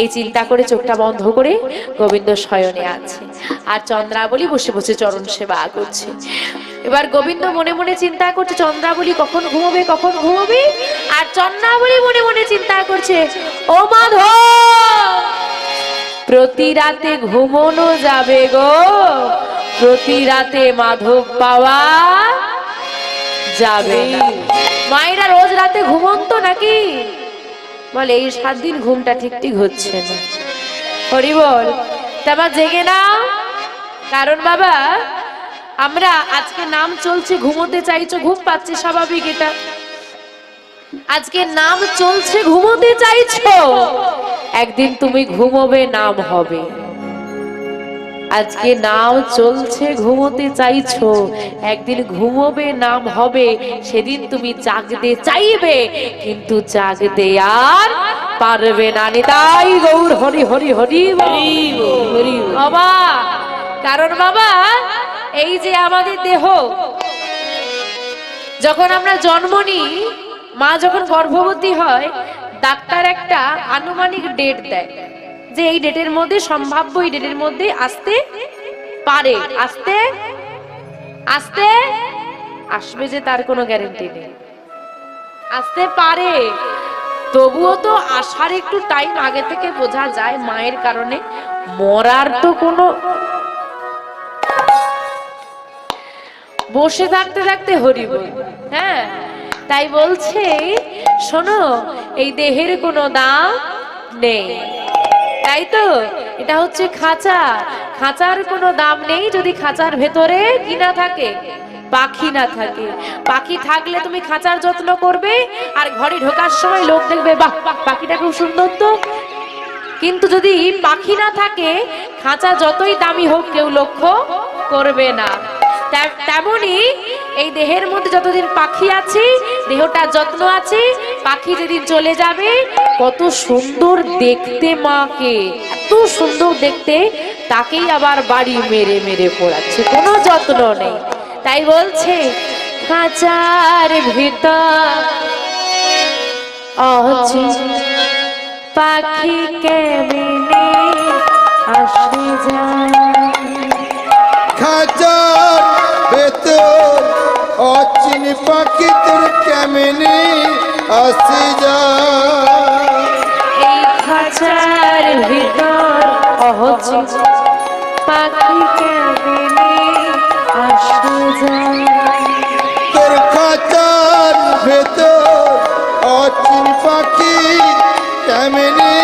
এই চিন্তা করে চোখটা বন্ধ করে গোবিন্দ শয়নে আছে। আর চন্দ্রাবলী বসে বসে চরণ সেবা করছে। এবার গোবিন্দ মনে মনে চিন্তা করছে, চন্দ্রাবলী কখন ঘুমোবে কখন ঘুমোবে? আর চন্দ্রাবলী মনে মনে চিন্তা করছে, ও মাধব! প্রতি রাতে ঘুমোনো যাবে গো। প্রতি রাতে মাধব পাওয়া যাবে। মায়েরা রোজ রাতে ঘুমন্ত নাকি? বলে, এই সাত দিন ঘুমটা ঠিক ঠিক হচ্ছে না। হরি বল তারপর জেগে না কারণ বাবা, আমরা আজকে নাম চলছে, ঘুমোতে চাইছো, ঘুম পাচ্ছে স্বাভাবিক এটা। আজকে নাম চলছে, ঘুমোতে চাইছো। একদিন তুমি ঘুমোবে, নাম হবে। আজকে নাও চলছে ঘুমোতে চাইছো। একদিন ঘুমোবে নাম হবে সেদিন তুমি জাগতে চাইবে। কিন্তু জাগতে আর পারবে না তাই গৌর হরি হরি হরি হরি বাবা কারণ বাবা এই যে আমাদের দেহ যখন আমরা জন্ম নিই মা যখন গর্ভবতী হয় ডাক্তার একটা আনুমানিক ডেট দেয়। যে এই ডেটের মধ্যে, সম্ভাব্য এই ডেটের মধ্যে আসতে পারে। আসতে আসতে আসবে যে তার কোনো গ্যারেন্টি নেই। আসতে পারে। তবুও তো আসার একটু টাইম আগে থেকে বোঝা যায় মায়ের কারণে মরার তো কোনো বসে থাকতে থাকতে হরি বল। হ্যাঁ তাই বলছে, শোনো, এই দেহের কোনো দাম নেই। তাই তো? এটা হচ্ছে খাঁচা। খাঁচার কোনো দাম নেই যদি খাঁচার ভেতরে কি না থাকে, পাখি না থাকে। পাখি থাকলে তুমি খাঁচার যত্ন করবে আর ঘরে ঢোকার সময় লোক দেখবে, বাহ পাখিটা খুব সুন্দর তো। কিন্তু যদি পাখি না থাকে, খাঁচা যতই দামি হোক কেউ লক্ষ্য করবে না। তেমনি এই দেহের মধ্যে যতদিন পাখি আছে দেহটার যত্ন আছে, পাখি যেদিন চলে যাবে কত সুন্দর দেখতে মাকে, এত সুন্দর দেখতে তাকেই আবার বাড়ি মেরে মেরে পড়াচ্ছে, কোনো যত্ন নেই। তাই বলছে, কাঁচার ভিতর পাখি কেমনে আসে যায়? ভেতর অচিন পাখি তোর কেমনে আসে খাঁচার ভিতর অহচে পাখি কেবিনে আসে যায় তোর খাঁচার ভেতর অচিন পাখি কেমনে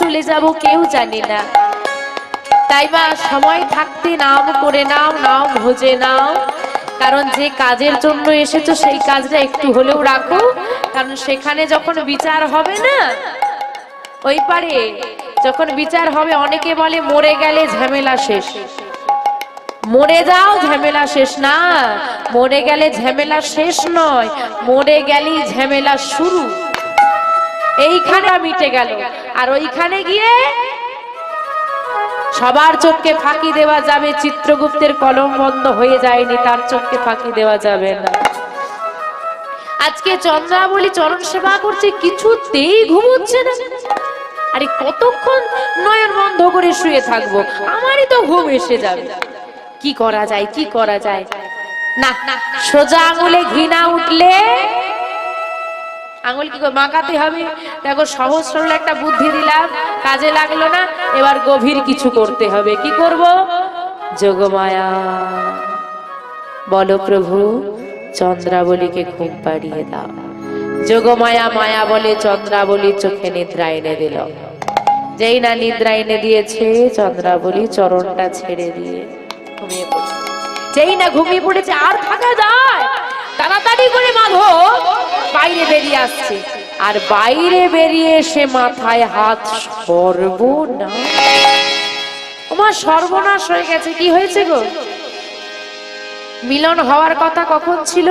চলে যাব, কেউ জানি না। তাই মা সময় থাকতে নাম করে নাও নাও ভোজে নাও। কারণ যে কাজের জন্য এসেছ, সেই কাজটা একটু হলেও রাখো। কারণ সেখানে যখন বিচার হবে না, ওই পারে যখন বিচার হবে, অনেকে বলে, মরে গেলে ঝামেলা শেষ। মরে যাও, ঝামেলা শেষ না। মরে গেলে ঝামেলা শেষ নয়। মরে গেলেই ঝামেলা শুরু। এইখানে মিটে গেল। আর ওইখানে গিয়ে সবার চোখকে ফাঁকি দেওয়া যাবে, চিত্রগুপ্তের কলম বন্ধ হয়ে যায়নি, তার চোখকে ফাঁকি দেওয়া যাবে না। আজকে চন্দ্রাবলী চরণ সেবা করছে, কিছুতেই ঘুমোচ্ছে না। আরে কতক্ষণ নয়ন বন্ধ করে শুয়ে থাকব? আমারই তো ঘুম এসে যাবে। কি করা যায়, কি করা যায়? না না সোজা আঙুলে ঘৃণা উঠলে আঙুল কি মাখাতে হবে? দেখো সহজ সরল একটা বুদ্ধি দিলাম, কাজে লাগল না, এবার গভীর কিছু করতে হবে। কি করব? যোগমায়া। বলো প্রভু, চন্দ্রাবলীকে ঘুম পাড়িয়ে দাও। যোগমায়া মায়া বলে চন্দ্রাবলী চোখে নিদ্রা এনে দিল। যেই না নিদ্রা এনে দিয়েছে, চন্দ্রাবলী চরণটা ছেড়ে দিয়ে ঘুমিয়ে পড়েছে যেই না ঘুমিয়ে পড়েছে, আর থাকা যায়। তাড়াতাড়ি করে মাধব বাইরে বেরিয়ে আসছে। আর বাইরে বেরিয়ে সে মাথায় হাত সর্বনাশ। তোমার সর্বনাশ হয়ে গেছে। কি হয়েছে গো? মিলন হওয়ার কথা কখন ছিল?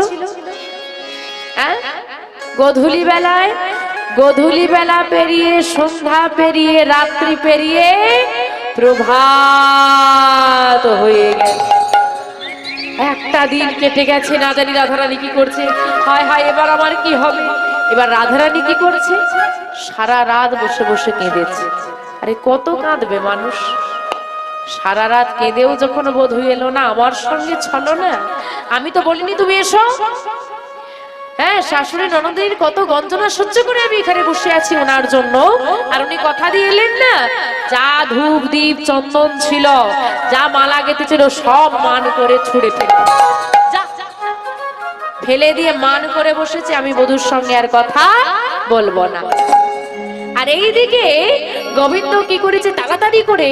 গধূলি বেলায়? গধূলি বেলা পেরিয়ে, সন্ধ্যা পেরিয়ে, রাত্রি পেরিয়ে প্রভাত হয়ে গেছে। একটা দিন কেটে গেছে, না জানি রাধারানী কি করছে। হায় হায়, এবার আমার কি হবে? এবার রাধারানী কি করছে? সারা রাত বসে বসে কেঁদেছে। আরে কত কাঁদবে মানুষ। সারা রাত কেঁদেও যখন বোধ হয়ে এলো না, আমার সঙ্গে ছলো না। আমি তো বলিনি, তুমি এসো। হ্যাঁ শাশুড়ি ননদের কত গঞ্জনা সহ্য করে আমি এখানে বসে আছি ওনার জন্য। আর উনি কথা দিয়ে এলেন না। যা ধূপ দীপ চন্দন ছিল, যা মালা গেঁথেছিল, সব মান করে ছুঁড়ে ফেলে। ফেলে দিয়ে মান করে বসেছে, আমি বধুর সঙ্গে আর কথা বলব না। আর এইদিকে গোবিন্দ কি করেছে, তাড়াতাড়ি করে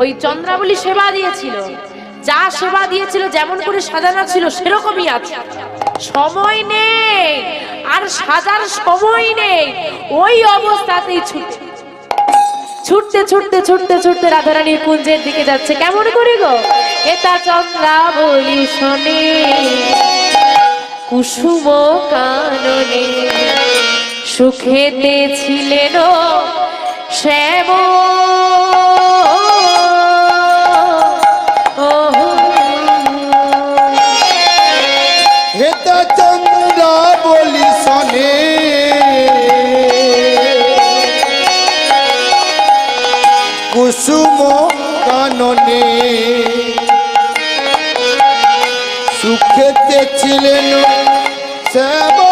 ওই চন্দ্রাবলী সেবা দিয়েছিল। যা সেবা দিয়েছিল, যেমন করে সাজানো ছিল, সেরকমই আছে। সময় নেই, আর সাজার সময় নেই, ওই অবস্থাতেই ছুটছে ছুটতে ছুটতে ছুটতে ছুটতে রাধারানীর কুঞ্জের দিকে যাচ্ছে। কেমন করে গো? এটা চন্দ্রা বলি শোনে, কুসুম কাননে। সুখেতে ছিলেন শ্যাম কুসুম কাননে। সুখেতে ছিলেন শ্যাম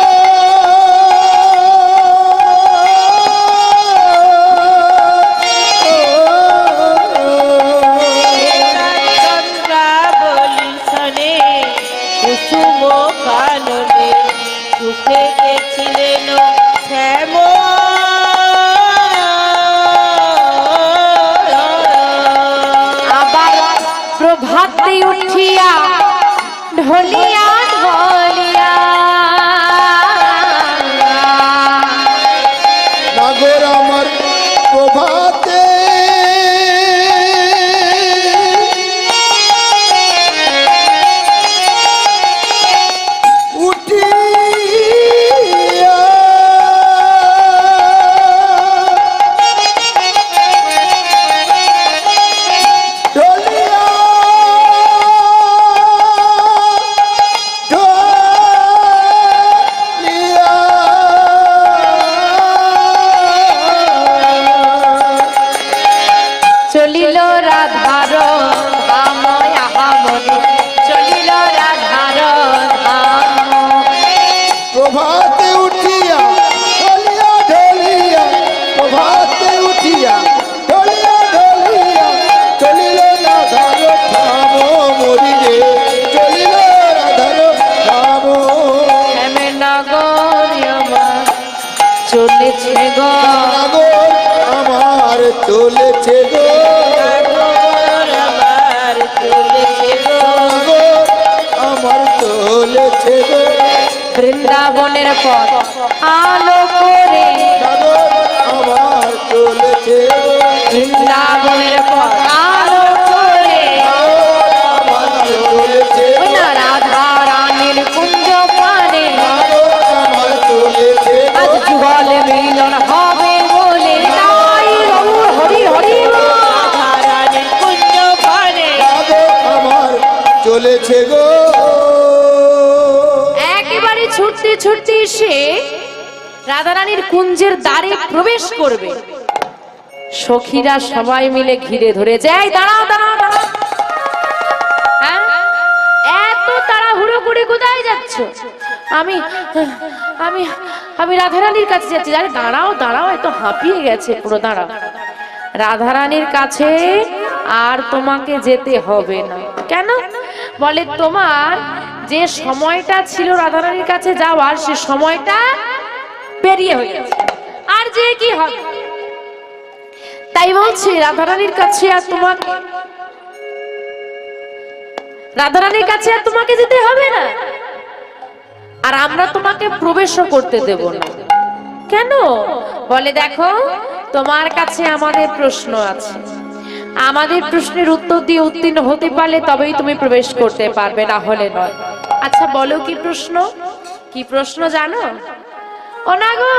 এসে রাধারানীর কুঞ্জের দ্বারে প্রবেশ করবে। সখীরা সবাই মিলে ঘিরে ধরে যায় দাঁড়াও দাঁড়াও দাঁড়াও। হ্যাঁ? এত তাড়াহুড়ো আমি আমি কাছে যাচ্ছি। দাঁড়াও দাঁড়াও, এত হাঁপিয়ে গেছে পুরো, দাঁড়াও। রাধারানীর কাছে আর তোমাকে যেতে হবে না। কেন? বলে, তোমার যে সময়টা ছিল রাধারানীর কাছে যাওয়ার, সে সময়টা বেরিয়ে হয়ে গেছে। আর যে কি হবে? তাই বলছি, রাধারানীর কাছে আর তোমাকে রাধারানীর কাছে আর তোমাকে যেতে হবে না। আর আমরা তোমাকে প্রবেশও করতে দেব না। কেন? বলে দেখো, তোমার কাছে আমাদের প্রশ্ন আছে। আমাদের প্রশ্নের উত্তর দিয়ে উত্তীর্ণ হতে পারলে তবেই তুমি প্রবেশ করতে পারবে, না হলে নয়। আচ্ছা বলো কি প্রশ্ন? কি প্রশ্ন জানো? ও না গো!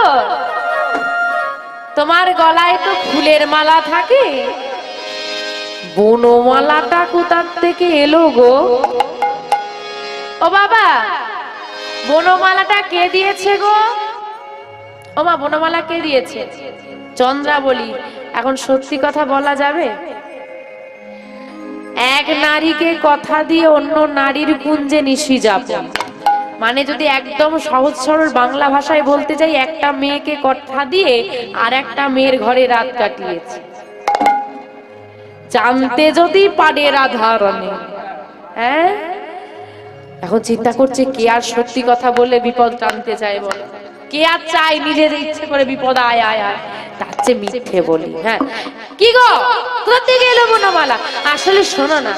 তোমার গলায় তো ফুলের মালা থাকে। বনমালাটা কোথার থেকে এলো গো? ও বাবা, বনমালাটা কে দিয়েছে গো? ও মা বনমালা কে দিয়েছে? চন্দ্রা বলি এখন সত্যি কথা বলা যাবে? এক নারীকে কথা দিয়ে অন্য নারীর কুঞ্জে নিশি যাব। মানে যদি একদম সহজ সরল বাংলা ভাষায় বলতে যাই, একটা মেয়েকে কথা দিয়ে আর একটা মেয়ের ঘরে রাত কাটিয়েছে। জানতে যদি পারে রাধারণে হ্যাঁ? এখন চিন্তা করছে কে আর সত্যি কথা বলে বিপদ টানতে চায় বলে। কে আর চায় নিজের ইচ্ছে করে বিপদ আয় আয় আয়। তার চেয়ে মিথ্যে বলি হ্যাঁ। কি গো? কোথা থেকে এলো বনমালা? আসলে শোনো না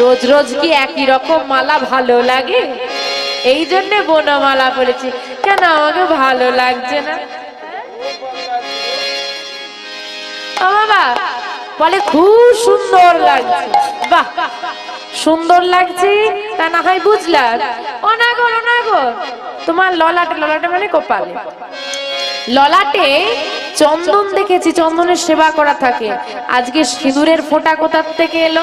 রোজ রোজ কি একই রকম মালা ভালো লাগে? এই জন্য বনমালা বলেছি কেন আমাকে ভালো লাগছে না? ও বাবা বলে খুব সুন্দর লাগছে। বাহ সুন্দর লাগছে তা না হয় বুঝলাম। না গো তোমার ললাটে ললাটে মানে কপালে। ললাটে চন্দন দেখেছি, চন্দনের সেবা করা থাকে। আজকে সিঁদুরের ফোঁটা কোথার থেকে এলো?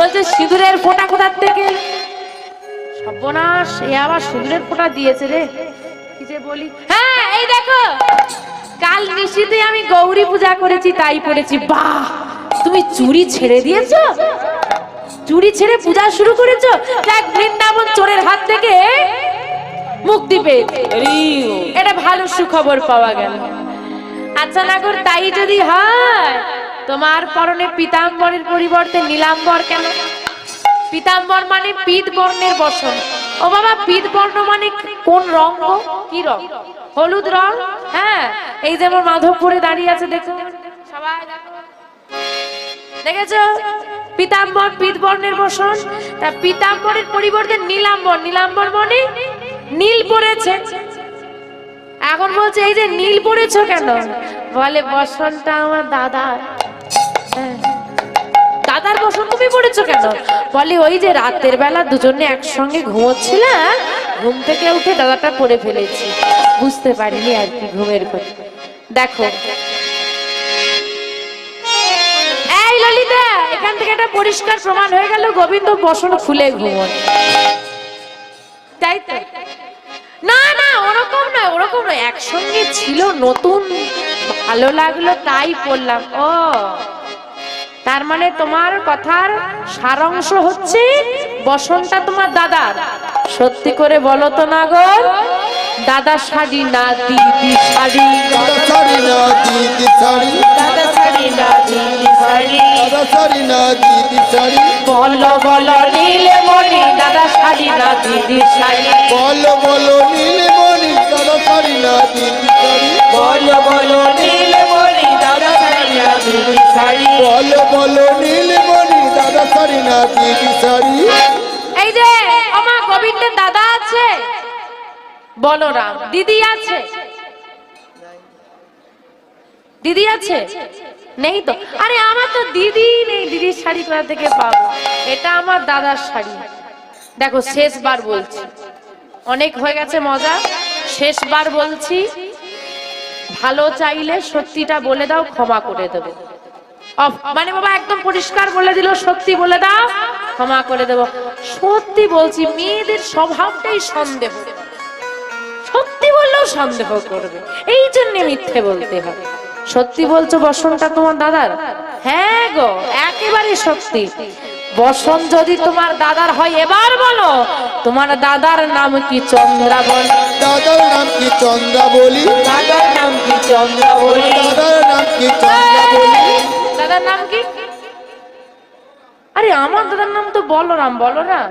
ও সিঁদুরের ফোঁটা কোথার থেকে? সর্বনাশ, এ আবার সিঁদুরের ফোঁটা দিয়েছে রে। কি যে বলি। হ্যাঁ এই দেখো। কাল নিশিতে আমি গৌরী পূজা করেছি তাই পড়েছি। বাহ! তুমি চুরি ছেড়ে দিয়েছ? চুরি ছেড়ে পূজা শুরু করেছ? দেখ বৃন্দাবন চোরের হাত থেকে মুক্তি পেয়েছে এটা ভালো সুখবর পাওয়া গেল। আচ্ছা নাগর তাই যদি হয় তোমার পরনে পিতাম্বরের পরিবর্তে নীলাম্বর কেন? পিতাম্বর মানে পিত বর্ণের বসন। ও বাবা পিত বর্ণ মানে কোন রং? কি রং হলুদ রং হ্যাঁ এই যেমন মাধবপুরে দাঁড়িয়ে আছে দেখো সবাই দেখেছ? পিতাম্বর পিত বর্ণের বসন। তা পিতাম্বরের পরিবর্তে নীলাম্বর। নীলাম্বর মানে নীল পড়েছে। এখন বলছে, এই যে নীল পড়েছো কেন? বলে, বসনটা আমার দাদা দাদার বসন তুমি পড়েছো কেন? বলে, ওই যে রাতের বেলা দুজনে একসঙ্গে ঘুমোচ্ছিলাম ঘুম থেকে উঠে দাদাটা পরে ফেলেছি। বুঝতে পারিনি আর কি ঘুমের করে দেখো। ললিতা, এখান থেকে একটা পরিষ্কার প্রমাণ হয়ে গেল, গোবিন্দ বসন ঘুমোয়। তাই তো। না না, ওরকম নয় ওরকম নয়। একসঙ্গে ছিল নতুন, ভালো লাগল, তাই পড়লাম। ও, তার মানে তোমার কথার সারাংশ হচ্ছে বসনটা তোমার দাদার। সত্যি করে বলো তো না গো। দাদা শাড়ি না দিদি শাড়ি। দাদা শাড়ি না দিদি শাড়ি। দাদা শাড়ি না দিদি শাড়ি। দাদা শাড়ি না দিদি শাড়ি। বলো বলো নীলে মনি দাদা শাড়ি না দিদি শাড়ি। বলো বলো নীলমণি দাদা শাড়ি না দিদি শাড়ি। বলো বলো নীলমণি দাদা শাড়ি না দিদি শাড়ি। বলো বলো নীলমণি দাদা শাড়ি না, দিদি এই যে, আমার গোবিন্দের দাদা আছে। বলরাম, দিদি আছে। দিদি আছে? নেই তো। আরে, আমার তো দিদি নেই, দিদির শাড়ি কোথা থেকে পাবো? এটা আমার দাদার শাড়ি। দেখো, শেষবার বলছি। অনেক হয়ে গেছে মজা। শেষবার বলছি, ভালো চাইলে সত্যিটা বলে দাও, ক্ষমা করে দেবো। মানে বাবা একদম পরিষ্কার বলে দিল সত্যি বলে দাও ক্ষমা করে দেব। সত্যি বলছি মেয়েদের স্বভাবটাই সন্দেহ। সত্যি বললেও সন্দেহ করবে। এই জন্য মিথ্যে বলতে হবে সত্যি বলছো বসনটা তোমার দাদার? হ্যাঁ গো একেবারে সত্যি। বসন যদি তোমার দাদার হয় এবার বলো তোমার দাদার নাম কি চন্দ্রাবন দাদার নাম কি চন্দ্রা বলি দাদার নাম কি কি চন্দ্রাবলী দাদার নাম কি চন্দ্রাবলী? দাদার নাম কি? আরে আমার দাদার নাম তো বলরাম বলরাম।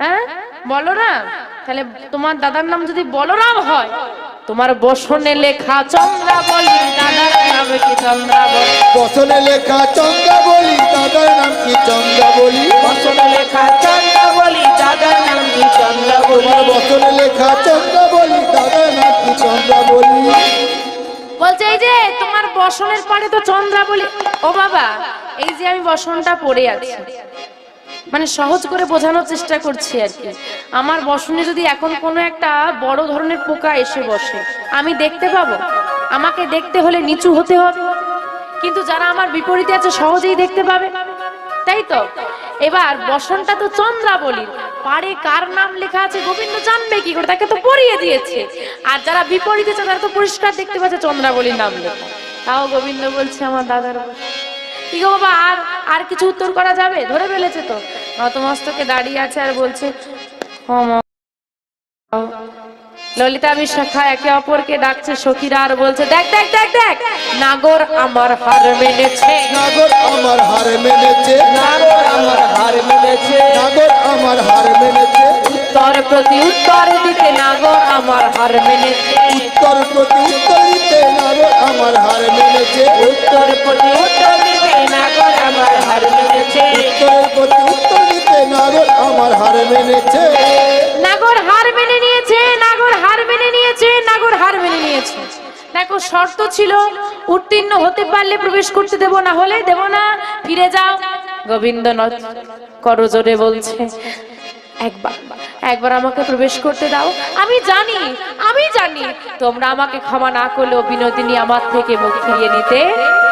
হ্যাঁ? বলরাম? তাহলে তোমার দাদার নাম যদি বলরাম হয় তোমার বসনে লেখা চন্দ্রাবলী দাদার নাম কি চন্দ্রাবলী বসনে লেখা চন্দ্রা বলি দাদার নাম কি চন্দ্রা বলি? বসনে লেখা চন্দ্রাবলী দাদার নাম কি চন্দ্রাবলী তোমার বসনে লেখা চন্দ্রাবলী দাদার নাম কি চন্দ্রাবলী বলছে, এই যে তোমার বসনের পরে তো চন্দ্রাবলী ও বাবা, এই যে আমি বসনটা পড়ে আছি। মানে সহজ করে বোঝানোর চেষ্টা করছি আর কি। আমার বসনে যদি এখন কোনো একটা বড় ধরনের পোকা এসে বসে, আমি দেখতে পাবো? আমাকে দেখতে হলে নিচু হতে হবে। কিন্তু যারা আমার বিপরীতে আছে, সহজেই দেখতে পাবে। তাই তো? এবার বসনটা তো চন্দ্রা চন্দ্রাবলী পারে কার নাম লেখা আছে গোবিন্দ জানবে কি করে? তাকে তো পড়িয়ে দিয়েছে। আর যারা বিপরীতে তারা তো পরিষ্কার দেখতে পাচ্ছে চন্দ্রাবলীর নাম লেখা। তাও গোবিন্দ বলছে, আমার দাদার কি গো বাবা, আর আর কিছু উত্তর করা যাবে? ধরে ফেলেছে তো। নতমস্তকে দাঁড়িয়ে আছে আর বলছে ক্ষমা ললিতা বিশাখা একে অপরকে ডাকছে সখীরা আর বলছে দেখ দেখ দেখ দেখ নাগর আমার হার মেনেছে। নাগর আমার হার মেনেছে। নাগর আমার হার মেনেছে। নাগর আমার হার মেনেছে। উত্তর প্রতি উত্তর দিতে নাগর আমার হার মেনেছে। উত্তর প্রতি উত্তর দিতে নাগর আমার হার মেনেছে। উত্তর প্রতি উত্তর দিতে নাগর আমার হার মেনেছে। উত্তরের প্রতি উত্তর দিতে নাগর আমার হার মেনেছে। নাগর হার মেনে নিয়েছে দেখো, শর্ত ছিল, উত্তীর্ণ হতে পারলে প্রবেশ করতে দেব, না হলে দেব না। ফিরে যাও। গোবিন্দ করজোরে বলছে, একবার একবার আমাকে প্রবেশ করতে দাও। আমি জানি আমি জানি, তোমরা আমাকে ক্ষমা না করলেও বিনোদিনী আমার থেকে মুখ ফিরিয়ে নিতে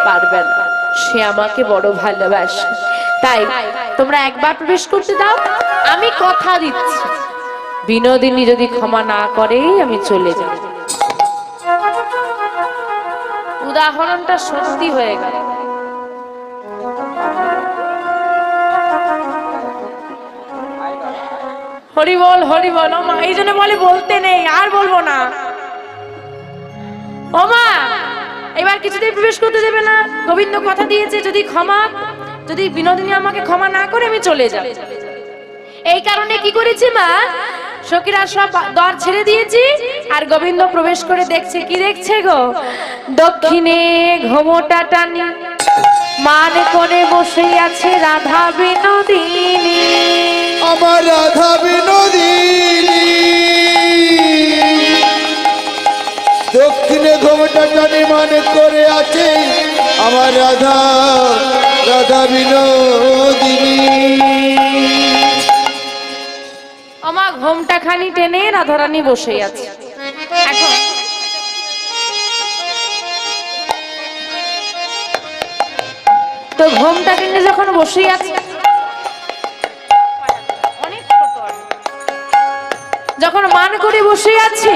পারবে না। সে আমাকে বড় ভালোবাসে। তাই তোমরা একবার প্রবেশ করতে দাও। আমি কথা দিচ্ছি। বিনোদিনী যদি ক্ষমা না করে আমি চলে যাব। উদাহরণটা সত্যি হয়ে গেল। হরি বল হরি বল ও মা এই জন্য বলে বলতে নেই, আর বলব না। ও মা এবার কিছুতেই প্রবেশ করতে দেবে না। গোবিন্দ কথা দিয়েছে, যদি ক্ষমা, যদি বিনোদিনী আমাকে ক্ষমা না করে আমি চলে যাব। এই কারণে কি করেছি মা? সখীরা সব দ্বার ছেড়ে দিয়েছি, আর গোবিন্দ প্রবেশ করে দেখছে, কি দেখছে গো? দক্ষিণে ঘোমটা টানি মান করে বসে আছে রাধা বিনোদিনী। আমার রাধা বিনোদিনী। দক্ষিণে ঘোমটা টানি মানে করে আছে আমার রাধা রাধা বিনোদিনী। আমার ঘোমটা খানি টেনে রাধারানী বসে আছে। তো ঘোমটা টেনে যখন বসে আছে। যখন মান করে বসে আছি,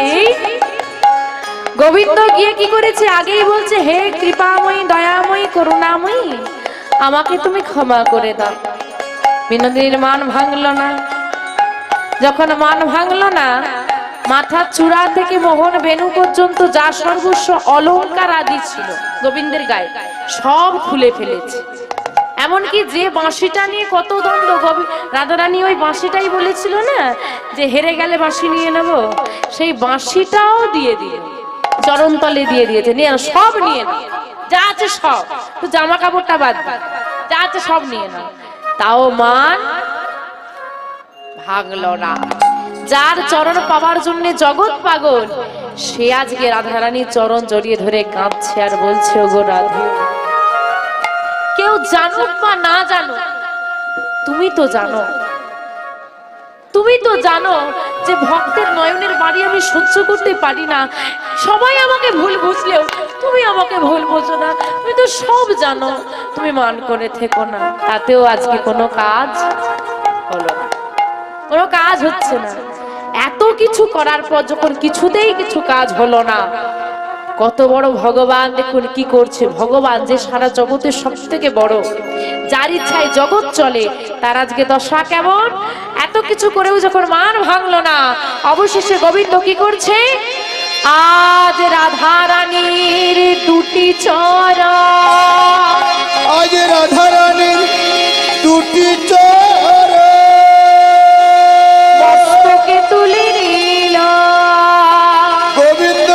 গোবিন্দ গিয়ে কি করেছে? আগেই বলছে, হে কৃপাময়ী, দয়াময়ী, করুণাময়ী, আমাকে তুমি ক্ষমা করে দাও। বিনোদিনীর মান ভাঙল না। যখন মান ভাঙল না মাথার চূড়া থেকে মোহন বেনু পর্যন্ত যা সর্বস্ব অলংকার আদি ছিল, গোবিন্দের গায়ে, সব খুলে ফেলেছে। এমনকি যে বাঁশিটা নিয়ে কত দ্বন্দ্ব রাধারানী ওই বাঁশিটাই বলেছিল না, যে হেরে গেলে বাঁশি নিয়ে নেব, সেই বাঁশিটাও দিয়ে দিয়ে চরণতলে দিয়ে দিয়েছে, নিয়ে সব নিয়ে নাও। যা আছে সব, তো জামা কাপড়টা বাদ। যা আছে সব নিয়ে নাও। তাও মান ভাগলো না যার চরণ পাওয়ার জন্য জগৎ পাগল, সে আজকে রাধারানীর চরণ জড়িয়ে ধরে কাঁদছে আর বলছে, ওগো রাধে, কেউ জানুক বা না জানো তুমি তো জানো, তুমি তো জানো যে ভক্তের নয়নের বাড়ি আমি সহ্য করতে পারি না। সবাই আমাকে ভুল বুঝলেও তুমি আমাকে ভুল বোঝো না। তুমি তো সব জানো, তুমি মান করে থেকো না, তাতেও আজকে কোনো কাজ হলো না। কোনো কাজ হচ্ছে না। এত কিছু করার পর যখন কিছুতেই কিছু কাজ হলো না, কত বড় ভগবান দেখুন কি করছে। ভগবান যে সারা জগতের সব থেকে বড়, যার ইচ্ছায় জগৎ চলে, তার আজকে দশা কেমন? এত কিছু করেও যখন মান ভাঙলো না, অবশেষে গোবিন্দ কি করছে? আজ রাধা রানীর দুটি চরা। আজ রাধা রানীর দুটি চরা। বুকে তুলে নিল। গোবিন্দ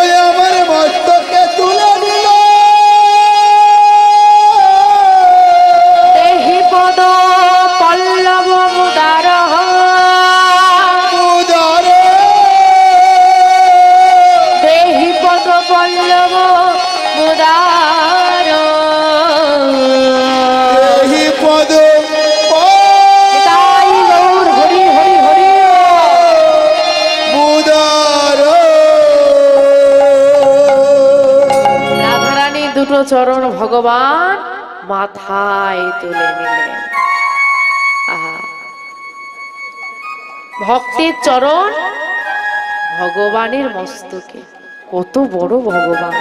ভগবান মাথায় তুলে নিলেন। ভক্তের চরণ ভগবানের মস্তকে। কত বড় ভগবান।